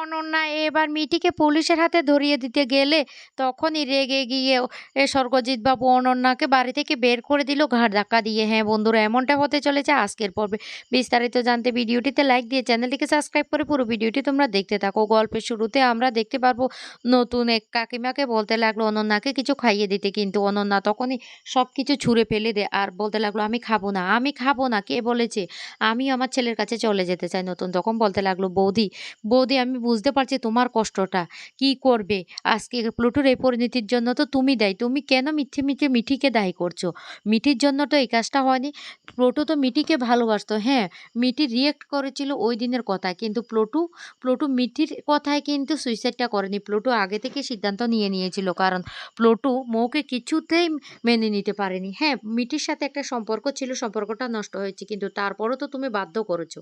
অনন্যা, এবার মিটিকে পুলিশের হাতে ধরিয়ে দিতে গেলে তখনই রেগে গিয়ে এ স্বর্গজিৎ বাবু অনন্যাকে বাড়ি থেকে বের করে দিল, ঘাড় ধাক্কা দিয়ে। হ্যাঁ বন্ধুরা, এমনটা হতে চলেছে আজকের পর্বে। বিস্তারিত জানতে ভিডিওটিতে লাইক দিয়ে চ্যানেলটিকে সাবস্ক্রাইব করে পুরো ভিডিওটি তোমরা দেখতে থাকো। গল্পের শুরুতে আমরা দেখতে পারব, নতুন এক কাকিমাকে বলতে লাগল অনন্যাকে কিছু খাইয়ে দিতে, কিন্তু অনন্যা তখনই সব কিছু ছুঁড়ে ফেলে দেয় আর বলতে লাগল, আমি খাব না, আমি খাব না। কে বলেছে, আমি আমার ছেলের কাছে চলে যেতে চাই। নতুন তখন বলতে লাগল, বৌদি বৌদি, আমি বুঝতে পারছি তোমার কষ্টটা। কি করবে? আজকে প্লুটোর এই পরিণতির জন্য তো তুমি দায়ী। তুমি কেন মিথ্যে মিথ্যে মিঠিকে দায়ী করছ? মিঠির জন্য তো এই কাজটা হয়নি। প্লুটো তো মিঠিকে ভালোবাসতো হ্যাঁ। মিঠি রিয়েক্ট করেছিল ওই দিনের কথায়। কিন্তু প্লুটু প্লুটু মিঠির কথায় কিন্তু সুইসাইডটা করেনি। প্লুটু আগে থেকে সিদ্ধান্ত নিয়ে নিয়েছিল। কারণ প্লুটু মৌকে কিছুতেই মেনে নিতে পারেনি। হ্যাঁ মিঠির সাথে একটা সম্পর্ক ছিল। সম্পর্কটা নষ্ট হয়েছে। কিন্তু তারপরও তো তুমি বাধ্য করেছ।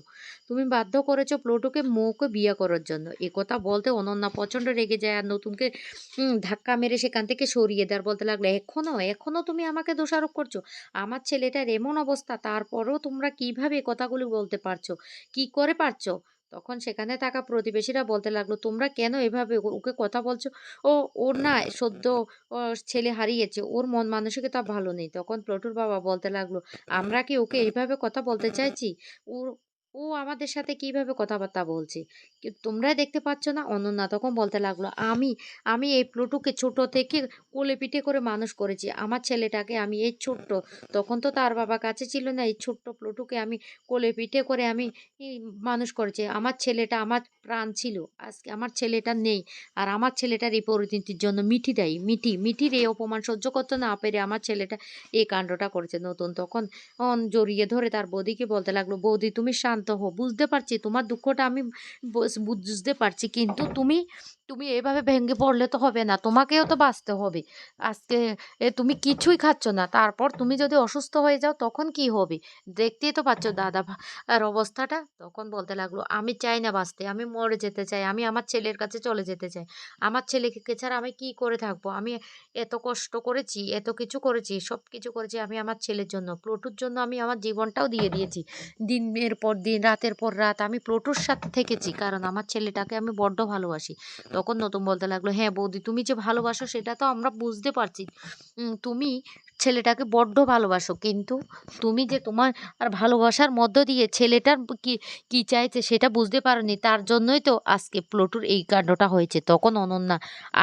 তুমি বাধ্য করেছ প্লুটোকে মৌকে বিয়ে করার জন্য। এ কথা বলতে অনন্যা প্রচণ্ড রেগে যায় আর নতুনকে ধাক্কা মেরে সেখান থেকে সরিয়ে দেওয়ার বলতে লাগল, এখনও এখনও তুমি আমাকে দোষারোপ করছ। আমার ছেলেটার এমন অবস্থা, তারপরও তোমরা কীভাবে কথাগুলো বলতে পারছ? কি করে পারছ? তখন সেখানে থাকা প্রতিবেশীরা বলতে লাগল, তোমরা কেন এভাবে ওকে কথা বলছো? ও, ওর না, সদ্য ছেলে হারিয়েছে, ওর মন মানসিকতা ভালো নেই। তখন প্লটুর বাবা বলতে লাগল, আমরা কি ওকে এইভাবে কথা বলতে চাইছি? ও ও আমাদের সাথে কীভাবে কথাবার্তা বলছে? তোমরা দেখতে পাচ্ছ না? অনন্যা তখন বলতে লাগল, আমি আমি এই প্লুটুকে ছোট থেকে কোলে পিঠে করে মানুষ করেছি। আমার ছেলেটাকে আমি এই ছোট্ট, তখন তো তার বাবা কাছে ছিল না, এই ছোট্ট প্লুটুকে আমি কোলে পিঠে করে আমি মানুষ করেছি। আমার ছেলেটা আমার প্রাণ ছিল। আজকে আমার ছেলেটা নেই। আর আমার ছেলেটার এই পরিণতির জন্য মিঠি দেয়, মিঠি, মিঠির এই অপমান সহ্য করতে না পেরে আমার ছেলেটা এই কাণ্ডটা করেছে নতুন। তখন জড়িয়ে ধরে তার বৌদিকে বলতে লাগল, বৌদি, তুমি শান্ত হো বুঝতে পারছি তোমার দুঃখটা আমি বুঝ- বুঝতে পারছি কিন্তু তুমি তুমি এভাবে ভেঙে পড়লে তো হবে না, তোমাকেও তো বাঁচতে হবে। আজকে তুমি কিছুই খাচ্ছ না, তারপর তুমি যদি অসুস্থ হয়ে যাও তখন কি হবে? দেখতেই তো পাচ্ছ দাদা আর অবস্থাটা। তখন বলতে লাগল, আমি চাই না বাঁচতে, আমি মরে যেতে চাই, আমি আমার ছেলের কাছে চলে যেতে চাই। আমার ছেলেকে ছাড়া আমি কি করে থাকব? আমি এত কষ্ট করেছি, এত কিছু করেছি, সব কিছু করেছি আমি আমার ছেলের জন্য। প্লুটুর জন্য আমি আমার জীবনটাও দিয়ে দিয়েছি। দিনের পর দিন, রাতের পর রাত আমি প্লুটুর সাথে থেকেছি, কারণ আমার ছেলেটাকে আমি বড্ড ভালোবাসি। তখন নতুন বলতে লাগল হ্যাঁ বৌদি, তুমি যে ভালোবাসো সেটা তো আমরা বুঝতে পারছি। তুমি ছেলেটাকে বড্ড ভালোবাসো। কিন্তু তুমি যে তোমার আর ভালোবাসার মধ্য দিয়ে ছেলেটার কি কি চাইছে সেটা বুঝতে পারোনি, তার জন্যই তো আজকে প্লুটুর এই কাণ্ডটা হয়েছে। তখন অনন্যা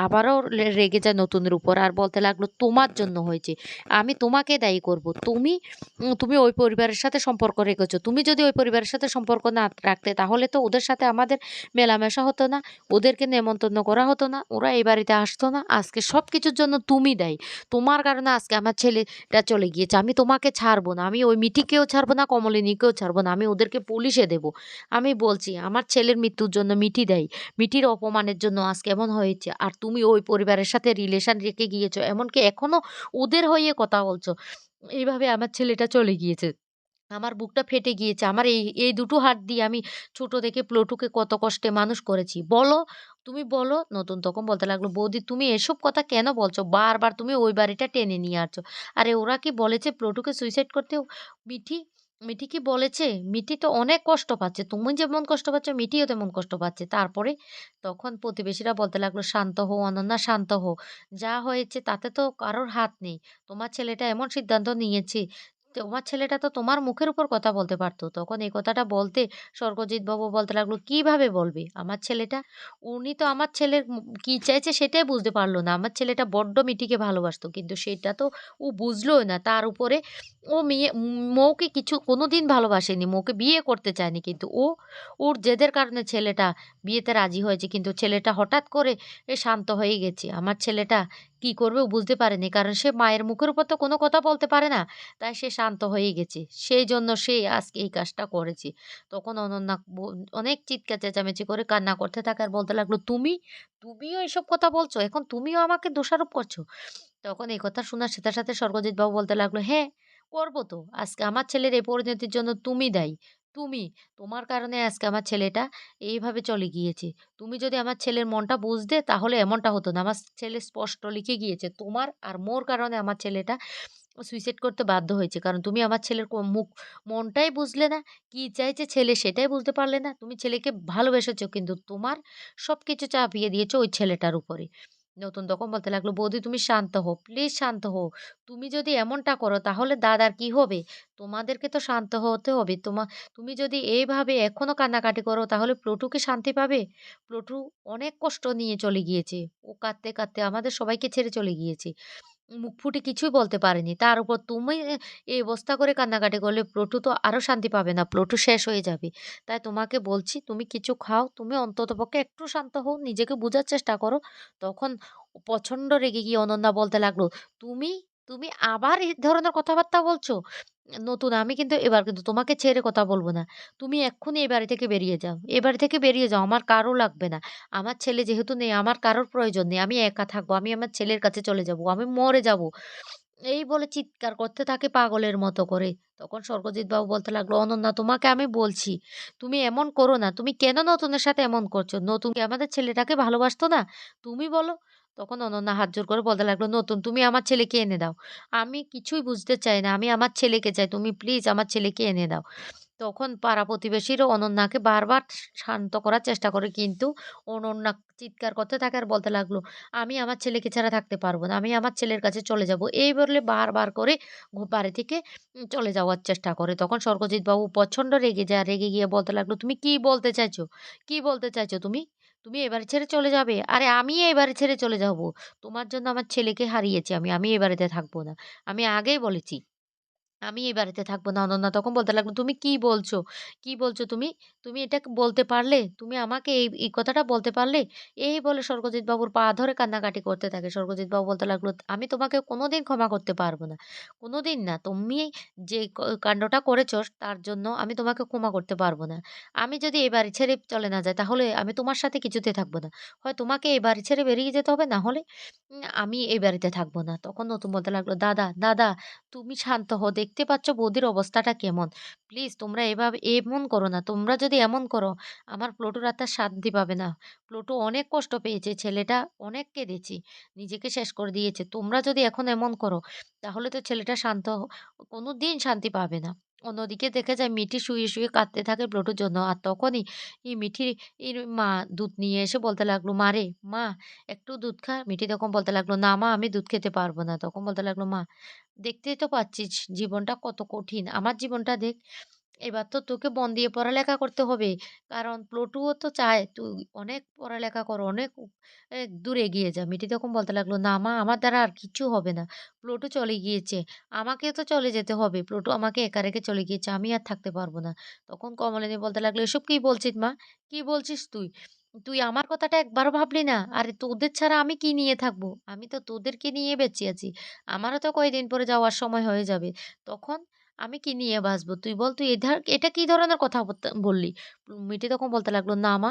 আবারও রেগে যায় নতুনের উপর আর বলতে লাগল, তোমার জন্য হয়েছে। আমি তোমাকে দায়ী করব। তুমি তুমি ওই পরিবারের সাথে সম্পর্ক রেখেছো। তুমি যদি ওই পরিবারের সাথে সম্পর্ক না রাখতে, তাহলে তো ওদের সাথে আমাদের মেলামেশা হতো না, ওদেরকে নেমন্তন্ন করা হতো না, ওরা এই বাড়িতে আসতো না। আজকে সব কিছুর জন্য তুমি দায়ী। তোমার কারণে আজকে আমার ছেলেটা চলে গিয়েছে। আমি তোমাকে ছাড়বো না। আমি ওই মিঠিকেও ছাড়বো না, কমলিনীকেও ছাড়বো না। আমি ওদেরকে পুলিশে দেব। আমি বলছি, আমার ছেলের মৃত্যুর জন্য মিঠি দেয়। মিঠির অপমানের জন্য আজকে এমন হয়েছে? আর তুমি ওই পরিবারের সাথে রিলেশন রেখে গিয়েছো? এমনকি এখনও ওদের হয়ে কথা বলছো? এইভাবে আমার ছেলেটা চলে গিয়েছে। আমার বুকটা ফেটে গিয়েছে। আমার এই এই দুটো হাত দিয়ে আমি ছোট থেকে প্লটুকে কত কষ্টে মানুষ করেছি। বলো তুমি বলো, নতুন তখন বলতে লাগল, বৌদি, তুমি এসব কথা কেন বলছো? বারবার তুমি ওই বাড়িটা টেনে নিয়ে আসছো। আরে, ওরা কি বলেছে প্লটুকে সুইসাইড করতে? মিঠি মিঠি কি বলেছে? মিঠি তো অনেক কষ্ট পাচ্ছে। তুমি যেমন কষ্ট পাচ্ছ, মিঠিও তেমন কষ্ট পাচ্ছে। তারপরে তখন প্রতিবেশীরা বলতে লাগল, শান্ত হো অনন্যা, শান্ত হো যা হয়েছে তাতে তো কারোর হাত নেই। তোমার ছেলেটা এমন সিদ্ধান্ত নিয়েছে তোমার ছেলেটা তো তোমার মুখের উপর কথা বলতে পারতো। তখন এই কথাটা বলতে স্বর্গজিৎ বাবু বলতে লাগল, কীভাবে বলবে? আমার ছেলেটা? উনি তো আমার ছেলের কি চাইছে সেটাই বুঝতে পারল না। আমার ছেলেটা বড্ড মিটিকে ভালোবাসতো, কিন্তু সেটা তো ও বুঝলোই না। তার উপরে ও মেয়ে মৌকে কিছু কোনো দিন ভালোবাসেনি, মৌকে বিয়ে করতে চায়নি, কিন্তু ও, ওর জেদের কারণে ছেলেটা বিয়েতে রাজি হয়েছে, কিন্তু ছেলেটা হঠাৎ করে এ শান্ত হয়ে গেছে। আমার ছেলেটা কি করবে বুঝতে পারেনি। কারণ সে মায়ের মুখের উপর তো কোনো কথা বলতে পারে না। তাই সে শান্ত হয়ে গেছে। সেই জন্য সে আজকে এই কাজটা করেছে। তখন অনন্যা অনেক চিৎকার, চেঁচামেচি করে কান্না করতে থাকে আর বলতে লাগল, তুমি, তুমিও এসব কথা বলছো? এখন তুমিও আমাকে দোষারোপ করছ? তখন এই কথা শোনার সাথে সাথে স্বর্গজিৎ বাবু বলতে লাগল হ্যাঁ করব তো। আজকে আমার ছেলের এই পরিণতির জন্য তুমি দায়ী। তুমি, তোমার কারণে আজকে আমার ছেলেটা এইভাবে চলে গিয়েছে তুমি যদি আমার ছেলের মনটা বুঝতে, তাহলে এমনটা হতো না আমার ছেলে স্পষ্ট লিখে গিয়েছে, তোমার আর মোর কারণে আমার ছেলেটা সুইসাইড করতে বাধ্য হয়েছে। কারণ তুমি আমার ছেলের মুখ, মনটাই বুঝলে না। কি চাইছে ছেলে সেটাই বুঝতে পারলে না। তুমি ছেলেকে ভালোবেসেছো, কিন্তু তোমার সব কিছু চাপিয়ে দিয়েছ ওই ছেলেটার উপরে। নতুন তখন বলতে লাগল, "বৌদি তুমি শান্ত হও। প্লিজ শান্ত হও। তুমি যদি এমনটা করো তাহলে দাদার কি হবে? তোমাদেরকে তো শান্ত হতে হবে। তোমা তুমি যদি এইভাবে এখনও কান্নাকাটি করো তাহলে প্লটু কি শান্তি পাবে? প্লটু অনেক কষ্ট নিয়ে চলে গিয়েছে। ও কাঁদতে, কাঁদতে আমাদের সবাইকে ছেড়ে চলে গিয়েছে। মুখ ফুটে কিছুই বলতে পারেনি। তার উপর তুমি এই অবস্থা করে কান্নাকাটি করলে প্লটু তো আরও শান্তি পাবে না। প্লটু শেষ হয়ে যাবে। তাই তোমাকে বলছি তুমি কিছু খাও। তুমি অন্ততপক্ষে একটু শান্ত হও। নিজেকে বোঝার চেষ্টা করো।" তখন প্রচণ্ড রেগে গিয়ে অনন্যা বলতে লাগল, "তুমি, তুমি আবার এই ধরনের কথাবার্তা বলছো? নতুন আমি কিন্তু এবার কিন্তু তোমাকে ছেড়ে কথা বলব না। তুমি এক্ষুনি এ বাড়ি থেকে বেরিয়ে যাও। এ বাড়ি থেকে বেরিয়ে যাও। আমার কারও লাগবে না। আমার ছেলে যেহেতু নেই আমার কারোর প্রয়োজন নেই। আমি একা থাকব। আমি আমার ছেলের কাছে চলে যাব। আমি মরে যাব।" এই বলে চিৎকার করতে থাকে পাগলের মতো করে। তখন স্বর্গজিৎ বাবু বলতে লাগল, "অনন্যা তোমাকে আমি বলছি, তুমি এমন করো না। তুমি কেন নতুনের সাথে এমন করছ? নতুনকে আমাদের ছেলেটাকে ভালোবাসতো না? তুমি বলো?" তখন অনন্যা হাত জোড় করে বলতে লাগল, "নতুন তুমি আমার ছেলেকে এনে দাও। আমি কিছুই বুঝতে চাই না। আমি আমার ছেলেকে চাই। তুমি প্লিজ আমার ছেলেকে এনে দাও।" তখন পাড়া প্রতিবেশীরা অনন্যাকে বারবার শান্ত করার চেষ্টা করে। কিন্তু অনন্যা চিৎকার করতে থাকে আর বলতে লাগল, "আমি আমার ছেলেকে ছাড়া থাকতে পারব না। আমি আমার ছেলের কাছে চলে যাব।" এই বলে বারবার করে বাড়ি থেকে চলে যাওয়ার চেষ্টা করে। তখন স্বর্গজিৎ বাবু প্রচণ্ড রেগে যায়। রেগে গিয়ে বলতে লাগল, "তুমি কি বলতে চাইছো? কি বলতে চাইছো তুমি? তুমি এবারে ছেড়ে চলে যাবে? আরে আমি এবারে ছেড়ে চলে যাব তোমার জন্য আমার ছেলেকে হারিয়েছি আমি। আমি এবারেতে থাকব না। আমি আগেই বলেছি। আমি এই বাড়িতে থাকব না।" অনন্যা তখন বলতে লাগল, "তুমি কি বলছো? কি বলছো তুমি? তুমি এটা বলতে পারলে? তুমি আমাকে এই এই কথাটা বলতে পারলে?" এই বলে স্বর্গজিৎ বাবুর পা ধরে কান্নাকাটি করতে থাকে। স্বর্গজিৎ বাবু বলতে লাগল, "আমি তোমাকে কোনোদিন ক্ষমা করতে পারব না। কোনোদিন না। তুমি যে কাণ্ডটা করেছ তার জন্য আমি তোমাকে ক্ষমা করতে পারব না। আমি যদি এই বাড়ি ছেড়ে চলে না যাই তাহলে আমি তোমার সাথে কিছুতে থাকব না। হয় তোমাকে এই বাড়ি ছেড়ে বেরিয়ে যেতে হবে, না হলে আমি এই বাড়িতে থাকব না।" তখন নতুন বলতে লাগল, "দাদা, দাদা তুমি শান্ত হও। দেখতে পাচ্ছ বৌদির অবস্থাটা কেমন। প্লিজ তোমরা এভাবে এমন করো না। তোমরা যদি এমন করো, আমার প্লোটুর আর তার শান্তি পাবে না। প্লোটো অনেক কষ্ট পেয়েছে। ছেলেটা অনেক কেঁদেছি, নিজেকে শেষ করে দিয়েছে। তোমরা যদি এখন এমন করো, তাহলে তো ছেলেটা শান্ত কোনো দিন শান্তি পাবে না।" অন্যদিকে দেখা যায় মিঠি শুয়ে, শুয়ে কাঁদতে থাকে ব্রটুর জন্য। আর তখনই এই মিঠির মা দুধ নিয়ে এসে বলতে লাগল, "মারে, মা একটু দুধ খা।" মিঠি তখন বলতে লাগল, "না মা আমি দুধ খেতে পারব না।" তখন বলতে লাগল, "মা দেখতেই তো পাচ্ছিস জীবনটা কত কঠিন। আমার জীবনটা দেখ। এবার তো তোকে মন দিয়ে পড়ালেখা করতে হবে। কারণ প্লুটোও তো চায় তুই অনেক পড়ালেখা কর, অনেক দূর এগিয়ে যা।" মিঠি তখন বলতে লাগল, "না মা আমার দ্বারা আর কিচ্ছু হবে না। প্লুটো চলে গিয়েছে। আমাকে তো চলে যেতে হবে। প্লুটো আমাকে একা রেখে চলে গিয়েছে। আমি আর থাকতে পারব না।" তখন কমলিনী বলতে লাগল, "এসব কি বলছিস মা? কি বলছিস তুই? তুই আমার কথাটা একবারও ভাবলি না? আরে তোদের ছাড়া আমি কি নিয়ে থাকব? আমি তো তোদেরকে নিয়ে বেঁচে আছি। আমারও তো কয়দিন পরে যাওয়ার সময় হয়ে যাবে। তখন আমি কি নিয়ে বাঁচবো? তুই বল তুই এধা এটা কি ধরনের কথা বললি?" মিঠি তখন বলতে লাগল, "না মা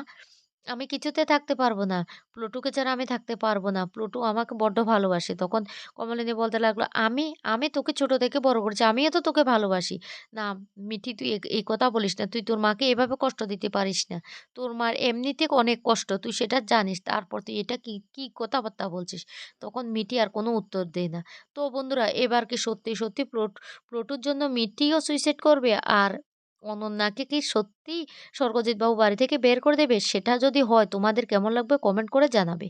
আমি কিছুতে থাকতে পারব না। প্লুটুকে ছাড়া আমি থাকতে পারব না। প্লুটু আমাকে বড্ড ভালোবাসে।" তখন কমলিনী বলতে লাগল, "আমি আমি তোকে ছোট থেকে বড় করছি আমিও তো তোকে ভালোবাসি। না মিঠি তুই এই কথা বলিস না। তুই তোর মাকে এভাবে কষ্ট দিতে পারিস না। তোর মার এমনিতে অনেক কষ্ট। তুই সেটা জানিস। তারপর তুই এটা কি, কি কথাবার্তা বলছিস?" তখন মিঠি আর কোনো উত্তর দেয় না। তো বন্ধুরা এবার কি সত্যি, সত্যি প্লুট প্লুটোর জন্য মিঠিও সুইসাইড করবে? আর অনন্যাকে কি সত্যি স্বর্গজিৎবাবু বাড়ি থেকে বের করে দেবে? সেটা যদি হয়, তোমাদের কেমন লাগবে কমেন্ট করে জানাবে।